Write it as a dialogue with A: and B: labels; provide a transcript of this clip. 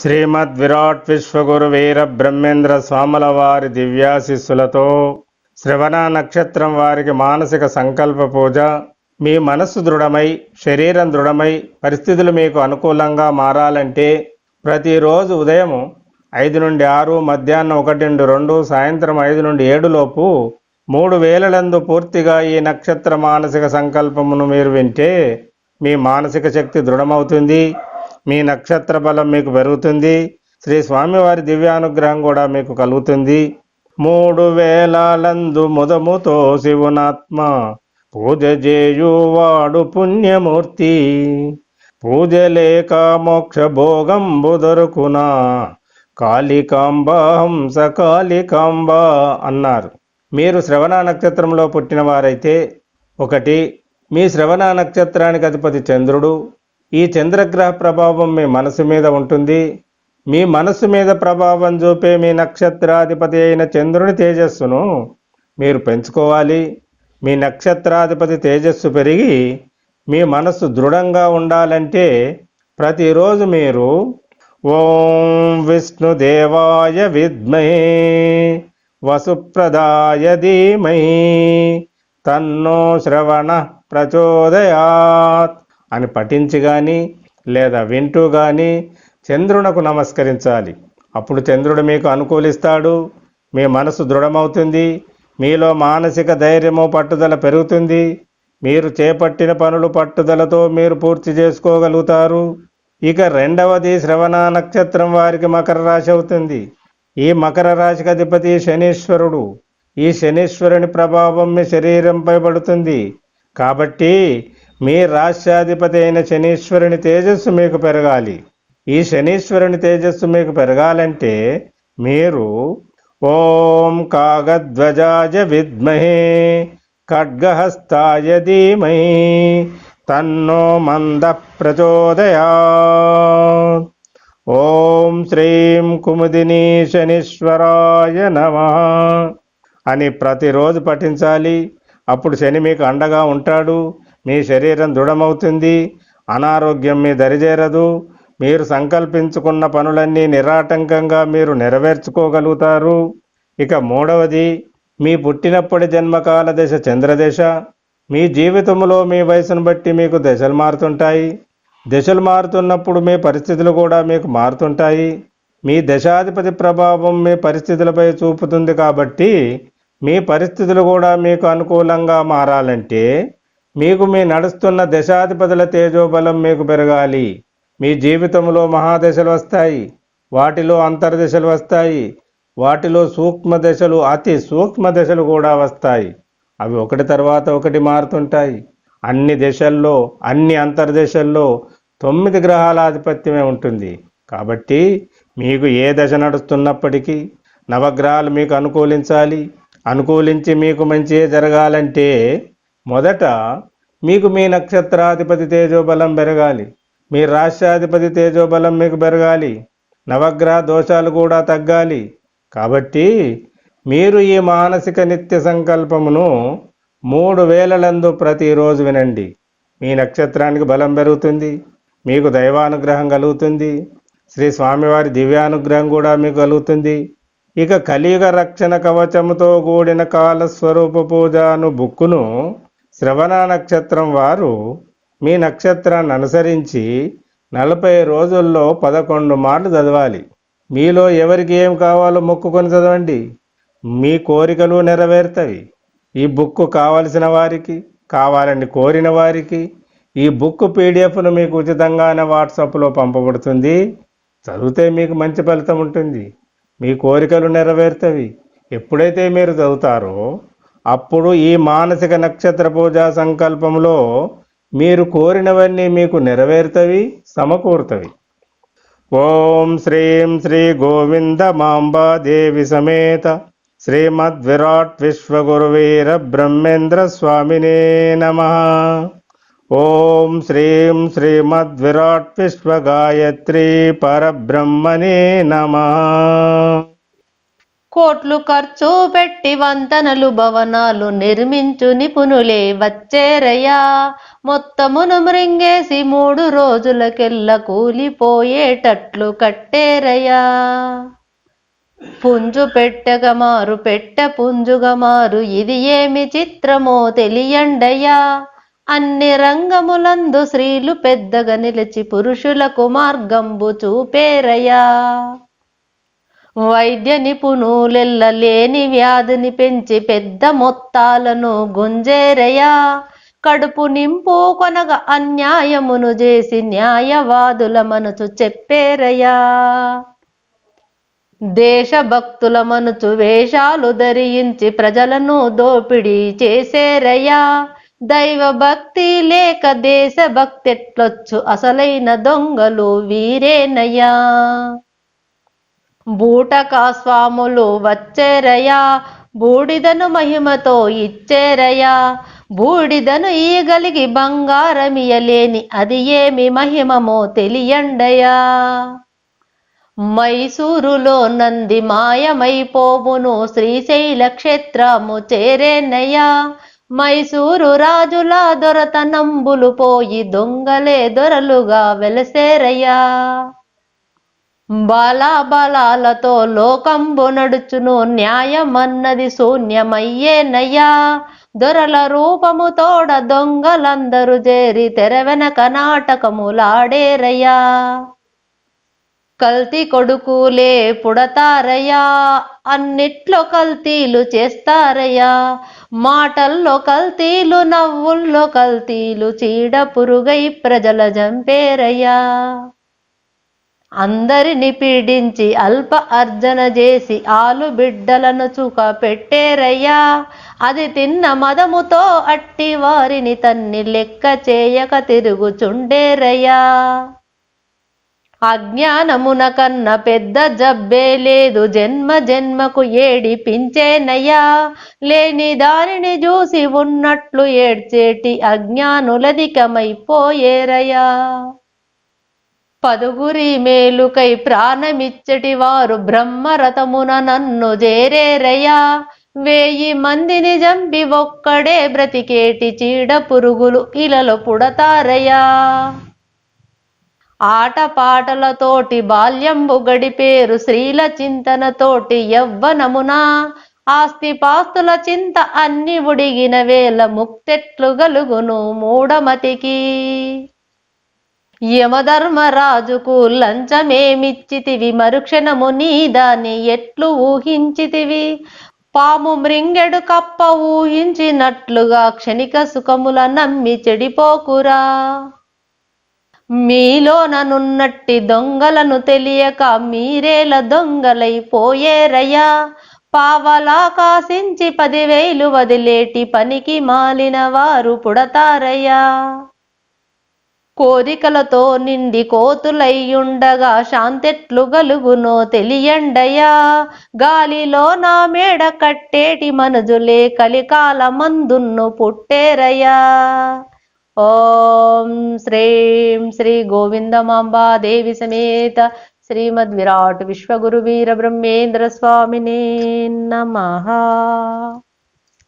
A: శ్రీమద్ విరాట్ విశ్వగురు వీర బ్రహ్మేంద్ర స్వాముల వారి దివ్యాశిస్సులతో శ్రవణ నక్షత్రం వారికి మానసిక సంకల్ప పూజ. మీ మనస్సు దృఢమై శరీరం దృఢమై పరిస్థితులు మీకు అనుకూలంగా మారాలంటే ప్రతిరోజు ఉదయం ఐదు నుండి ఆరు మధ్యాహ్నం ఒకటి నుండి రెండు సాయంత్రం ఐదు నుండి ఏడులోపు మూడు వేలలందు పూర్తిగా ఈ నక్షత్ర మానసిక సంకల్పమును మీరు వింటే మీ మానసిక శక్తి దృఢమవుతుంది. మీ నక్షత్ర బలం మీకు పెరుగుతుంది. శ్రీ స్వామివారి దివ్యానుగ్రహం కూడా మీకు కలుగుతుంది. మూడు వేలాలందు ముదముతో శివునాత్మ పూజ చేయువాడు పుణ్యమూర్తి. పూజ లేక మోక్ష భోగం దొరుకునా. కాళికాంబ హంస కాళికాంబ అన్నారు. మీరు శ్రవణ నక్షత్రంలో పుట్టిన వారైతే ఒకటి మీ శ్రవణ నక్షత్రానికి అధిపతి చంద్రుడు. ఈ చంద్రగ్రహ ప్రభావం మీ మనసు మీద ఉంటుంది. మీ మనసు మీద ప్రభావం చూపే మీ నక్షత్రాధిపతి అయిన చంద్రుని తేజస్సును మీరు పెంచుకోవాలి. మీ నక్షత్రాధిపతి తేజస్సు పెరిగి మీ మనస్సు దృఢంగా ఉండాలంటే ప్రతిరోజు మీరు ఓం విష్ణుదేవాయ విద్మహే వసుప్రదాయ ధీమహి తన్నో శ్రవణ ప్రచోదయాత్. అని పఠించి కానీ లేదా వింటూ కానీ చంద్రునకు నమస్కరించాలి. అప్పుడు చంద్రుడు మీకు అనుకూలిస్తాడు మీ మనసు దృఢమవుతుంది మీలో మానసిక ధైర్యము పట్టుదల పెరుగుతుంది మీరు చేపట్టిన పనులు పట్టుదలతో మీరు పూర్తి చేసుకోగలుగుతారు. ఇక రెండవది శ్రవణ నక్షత్రం వారికి మకర రాశి అవుతుంది. ఈ మకర రాశికి అధిపతి శనీశ్వరుడు. ఈ శనీశ్వరుని ప్రభావం మీ శరీరంపై పడుతుంది. కాబట్టి మీ రాష్ట్రాధిపతి అయిన శనీశ్వరుని తేజస్సు మీకు పెరగాలి. ఈ శనీశ్వరుని తేజస్సు మీకు పెరగాలంటే మీరు ఓం కాగధ్వజాయ విద్మహే ఖడ్గహస్తాయ ధీమహి తన్నో మంద ప్రచోదయా ఓం శ్రీం కుముదిని శనీశ్వరాయ నమ. అని ప్రతిరోజు పఠించాలి. అప్పుడు శని మీకు అండగా ఉంటాడు. మీ శరీరం దృఢమవుతుంది అనారోగ్యం మీ దరిజేరదు మీరు సంకల్పించుకున్న పనులన్నీ నిరాటంకంగా మీరు నెరవేర్చుకోగలుగుతారు. ఇక మూడవది మీ పుట్టినప్పటి జన్మకాల దశ చంద్రదశ. మీ జీవితంలో మీ వయసును బట్టి మీకు దశలు మారుతుంటాయి. దశలు మారుతున్నప్పుడు మీ పరిస్థితులు కూడా మీకు మారుతుంటాయి. మీ దశాధిపతి ప్రభావం మీ పరిస్థితులపై చూపుతుంది కాబట్టి మీ పరిస్థితులు కూడా మీకు అనుకూలంగా మారాలంటే మీకు మీ నడుస్తున్న దశాధిపతుల తేజోబలం మీకు పెరగాలి. మీ జీవితంలో మహాదశలు వస్తాయి. వాటిలో అంతర్దశలు వస్తాయి. వాటిలో సూక్ష్మ దశలు అతి సూక్ష్మ దశలు కూడా వస్తాయి. అవి ఒకటి తర్వాత ఒకటి మారుతుంటాయి. అన్ని దశల్లో అన్ని అంతర్దశల్లో తొమ్మిది గ్రహాల ఆధిపత్యమే ఉంటుంది. కాబట్టి మీకు ఏ దశ నడుస్తున్నప్పటికీ నవగ్రహాలు మీకు అనుకూలించాలి. అనుకూలించి మీకు మంచి జరగాలంటే మొదట మీకు మీ నక్షత్రాధిపతి తేజోబలం పెరగాలి. మీ రాష్ట్రాధిపతి తేజోబలం మీకు పెరగాలి. నవగ్రహ దోషాలు కూడా తగ్గాలి. కాబట్టి మీరు ఈ మానసిక నిత్య సంకల్పమును మూడు వేలలందు ప్రతిరోజు వినండి. మీ నక్షత్రానికి బలం పెరుగుతుంది మీకు దైవానుగ్రహం కలుగుతుంది శ్రీ స్వామివారి దివ్యానుగ్రహం కూడా మీకు కలుగుతుంది. ఇక కలియుగ రక్షణ కవచముతో కూడిన కాలస్వరూప పూజను బుక్కును శ్రవణ నక్షత్రం వారు మీ నక్షత్రాన్ని అనుసరించి నలభై రోజుల్లో పదకొండు మార్లు చదవాలి. మీలో ఎవరికి ఏం కావాలో మొక్కుకొని చదవండి. మీ కోరికలు నెరవేరుతాయి ఈ బుక్ కావలసిన వారికి కావాలని కోరిన వారికి ఈ బుక్ పీడిఎఫ్ను మీకు ఉచితంగానే వాట్సాప్లో పంపబడుతుంది. చదివితే మీకు మంచి ఫలితం ఉంటుంది. మీ కోరికలు నెరవేరుతవి. ఎప్పుడైతే మీరు చదువుతారో అప్పుడు ఈ మానసిక నక్షత్ర పూజా సంకల్పంలో మీరు కోరినవన్నీ మీకు నెరవేరుతవి సమకూరుతవి. ఓం శ్రీం శ్రీ గోవింద మాంబాదేవి సమేత శ్రీమద్ విరాట్ విశ్వగురువీర బ్రహ్మేంద్ర స్వామినే నమ. ఓం శ్రీం శ్రీమద్ విరాట్ విశ్వగాయత్రి పరబ్రహ్మణే నమ.
B: కోట్లు ఖర్చు పెట్టి వంతనలు భవనాలు నిర్మించు నిపుణులే వచ్చేరయ్యా. మొత్తమును మృంగేసి మూడు రోజులకెల్లా కూలిపోయేటట్లు కట్టేరయ్యా. పుంజు పెట్టగ మారు పెట్ట పుంజుగ మారు ఇది ఏమి చిత్రమో తెలియండయ్యా. అన్ని రంగములందు స్త్రీలు పెద్దగా నిలిచి పురుషులకు మార్గంబు చూపేరయ్యా. వైద్య నిపుణులెల్ల లేని వ్యాధిని పెంచి పెద్ద మొత్తాలను గుంజేరయా? కడుపు నింపు కొనగ అన్యాయమును చేసి న్యాయవాదుల మనసు చెప్పేరయ్యా దేశభక్తుల మనుచు వేషాలు ధరించి ప్రజలను దోపిడీ చేసేరయ్యా దైవ భక్తి లేక దేశభక్తి ఎట్లొచ్చు? అసలైన దొంగలు వీరేనయ్యా? బూటక స్వాములు వచ్చేరయా? బూడిదను మహిమతో ఇచ్చేరయ్యా బూడిదను ఈగలిగి బంగారమియలేని అది ఏమి మహిమమో తెలియండయా? మైసూరులో నంది మాయమైపోవును శ్రీశైల క్షేత్రము చేరేనయ్యా మైసూరు రాజుల దొరతనంబులు పోయి దొంగలే దొరలుగా వెలసేరయ్యా బలాబలాలతో లోకంబు నడుచును న్యాయమన్నది శూన్యమయ్యేనయ్యా. దొరల రూపము తోడ దొంగలందరూ చేరి తెరవెనక నాటకములాడేరయ్యా. కల్తీ కొడుకులే పుడతారయ్యా. అన్నిట్లో కల్తీలు చేస్తారయ్యా. మాటల్లో కల్తీలు నవ్వుల్లో కల్తీలు చీడ పురుగై ప్రజల జంపేరయ్యా. అందరిని పీడించి అల్ప అర్జన చేసి ఆలు బిడ్డలను చుక పెట్టేరయ్యా. అది తిన్న మదముతో అట్టి వారిని తన్ని లెక్క చేయక తిరుగుచుండేరయ్యా. అజ్ఞానమున కన్న పెద్ద జబ్బే లేదు జన్మ జన్మకు ఏడిపించేనయ్యా. లేని దానిని చూసి ఉన్నట్లు ఏడ్చేటి అజ్ఞానులధికమైపోయేరయ్యా పదుగురి మేలుకై ప్రాణమిచ్చటి వారు బ్రహ్మరథమున నన్ను చేరేరయ్యా. వేయి మందిని జంపి ఒక్కడే బ్రతికేటి చీడ పురుగులు ఇలలో పుడతారయ్యా. ఆటపాటలతోటి బాల్యంబు గడిపేరు స్త్రీల చింతనతోటి యవ్వనమునా. ఆస్తి పాస్తుల చింత అన్ని ఉడిగిన వేళ ముక్తెట్లు గలుగును మూఢమతికి. యమధర్మరాజుకు లంచమేమిచ్చితివి? మరుక్షణము నీ దాన్ని ఎట్లు ఊహించితివి? పాము మృంగెడు కప్ప ఊహించినట్లుగా క్షణిక సుఖముల నమ్మి చెడిపోకురా. మీలోననున్నట్టి దొంగలను తెలియక మీరేల దొంగలైపోయేరయ్యా. పావలా కాసించి పదివేలు వదిలేటి పనికి మాలిన వారు పుడతారయ్యా. కోరికలతో నిండి కోతులయ్యుండగా శాంతెట్లు గలుగునో తెలియండయా? గాలిలో నా మేడ కట్టేటి మనుజులే కలికాల మందున్ను పుట్టేరయ్యా ఓం శ్రీం శ్రీ గోవిందమాంబాదేవి సమేత శ్రీమద్ విరాట్ విశ్వగురు వీర బ్రహ్మేంద్ర స్వామినే నమ.